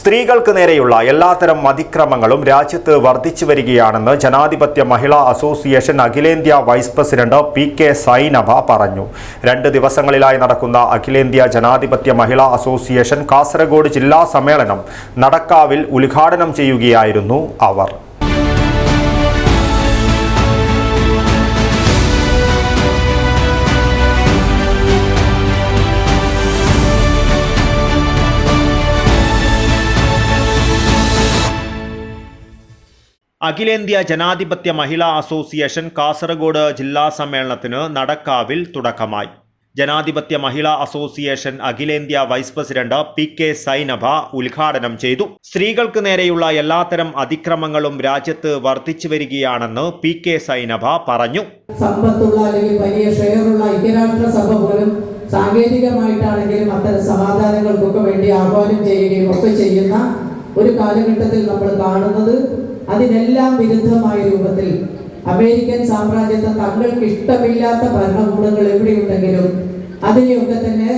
സ്ത്രീകൾക്ക് നേരെയുള്ള എല്ലാത്തരം അതിക്രമങ്ങളും രാജ്യത്ത് വർദ്ധിച്ചു വരികയാണെന്ന് ജനാധിപത്യ മഹിളാ അസോസിയേഷൻ അഖിലേന്ത്യാ vice president P K Zainaba പറഞ്ഞു. രണ്ട് ദിവസങ്ങളിലായി നടക്കുന്ന അഖിലേന്ത്യാ ജനാധിപത്യ മഹിളാ അസോസിയേഷൻ കാസർഗോഡ് ജില്ലാ സമ്മേളനം നടക്കാവിൽ ഉദ്ഘാടനം ചെയ്യുകയായിരുന്നു അവർ. അഖിലേന്ത്യാ ജനാധിപത്യ മഹിളാ അസോസിയേഷൻ കാസർഗോഡ് ജില്ലാ സമ്മേളനത്തിന് നടക്കാവിൽ തുടക്കമായി. ജനാധിപത്യ മഹിളാ അസോസിയേഷൻ അഖിലേന്ത്യാ vice president P K Zainaba ഉദ്ഘാടനം ചെയ്തു. സ്ത്രീകൾക്ക് നേരെയുള്ള എല്ലാത്തരം അതിക്രമങ്ങളും രാജ്യത്ത് വർദ്ധിച്ചു വരികയാണെന്ന് പി കെ സൈനഭ പറഞ്ഞു. സമ്പത്തുള്ള അല്ലെങ്കിൽ വലിയ ഷെയറുള്ള ഐക്യരാഷ്ട്ര സഭ പോലും സാങ്കേതികമായിട്ടാണെങ്കിലും അത്തരം സമാധാനങ്ങൾക്കൊക്കെ വേണ്ടി ആഹ്വാനം ചെയ്യുകയും ഒക്കെ ചെയ്യുന്ന ഒരു കാലഘട്ടത്തിൽ നമ്മൾ കാണുന്നത്. അതിനെല്ലാം വിരുദ്ധമായ രൂപത്തിൽ അമേരിക്കൻ സാമ്രാജ്യത്തെ തങ്ങൾക്ക് ഇഷ്ടമില്ലാത്ത ഭരണകൂടങ്ങൾ എവിടെയുണ്ടെങ്കിലും അതിനെയൊക്കെ തന്നെ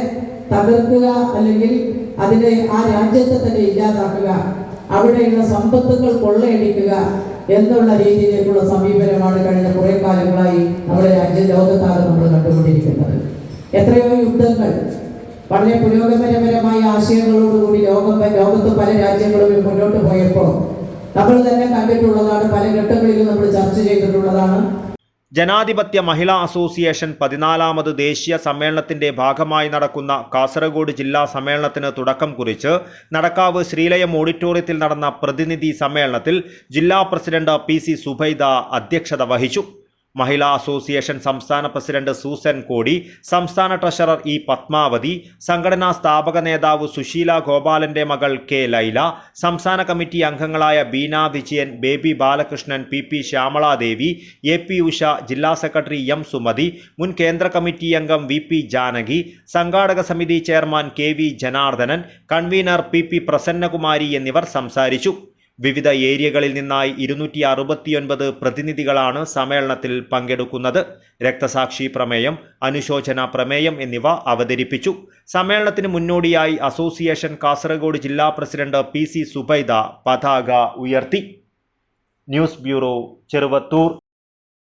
തകർക്കുക അല്ലെങ്കിൽ അതിനെ ആ രാജ്യത്തെ തന്നെ ഇല്ലാതാക്കുക അവിടെയുള്ള സമ്പത്തുകൾ കൊള്ളയടിക്കുക എന്നുള്ള രീതിയിലേക്കുള്ള സമീപനമാണ് കഴിഞ്ഞ കുറെ കാലങ്ങളായി നമ്മുടെ രാജ്യ ലോകത്താകെ നമ്മൾ കണ്ടുകൊണ്ടിരിക്കുന്നത്. എത്രയോ യുദ്ധങ്ങൾ വളരെ പുരോഗമനപരമായ ആശയങ്ങളോടുകൂടി ലോകം ലോകത്ത് പല രാജ്യങ്ങളും മുന്നോട്ട് പോയപ്പോൾ നമ്മൾ തന്നെ കണ്ടിട്ടുള്ളതാണ് പല ഘട്ടങ്ങളിലും നമ്മൾ ചർച്ച ചെയ്തിട്ടുള്ളതാണ്. ജനാധിപത്യ മഹിളാ അസോസിയേഷൻ പതിനാലാമത് ദേശീയ സമ്മേളനത്തിന്റെ ഭാഗമായി നടക്കുന്ന കാസർഗോഡ് ജില്ലാ സമ്മേളനത്തിന് തുടക്കം കുറിച്ച് നടക്കാവ് ശ്രീലയം ഓഡിറ്റോറിയത്തിൽ നടന്ന പ്രതിനിധി സമ്മേളനത്തിൽ ജില്ലാ പ്രസിഡന്റ് പി സി സുബൈദ അധ്യക്ഷത വഹിച്ചു. മഹിളാ അസോസിയേഷൻ സംസ്ഥാന പ്രസിഡന്റ് സൂസൻ കോടി സംസ്ഥാന ട്രഷറർ ഇ പത്മാവതി സംഘടനാ സ്ഥാപക നേതാവ് സുശീല ഗോപാലന്റെ മകൾ കെ ലൈല സംസ്ഥാന കമ്മിറ്റി അംഗങ്ങളായ Beena Vijayan Baby Balakrishnan P P Shyamaladevi A P Usha ജില്ലാ സെക്രട്ടറി എം സുമതി മുൻ കേന്ദ്ര കമ്മിറ്റി അംഗം വി പി ജാനകി സംഘാടക സമിതി chairman K V Janardhanan convener P P Prasannakumari എന്നിവർ സംസാരിച്ചു. വിവിധ ഏരിയകളിൽ നിന്നായി ഇരുന്നൂറ്റി അറുപത്തിയൊൻപത് പ്രതിനിധികളാണ് സമ്മേളനത്തിൽ പങ്കെടുക്കുന്നത്. രക്തസാക്ഷി പ്രമേയം അനുശോചന പ്രമേയം എന്നിവ അവതരിപ്പിച്ചു. സമ്മേളനത്തിന് മുന്നോടിയായി അസോസിയേഷൻ കാസർഗോഡ് ജില്ലാ പ്രസിഡന്റ് പി സി സുബൈദ പതാക ഉയർത്തി. News bureau Cheruvathur.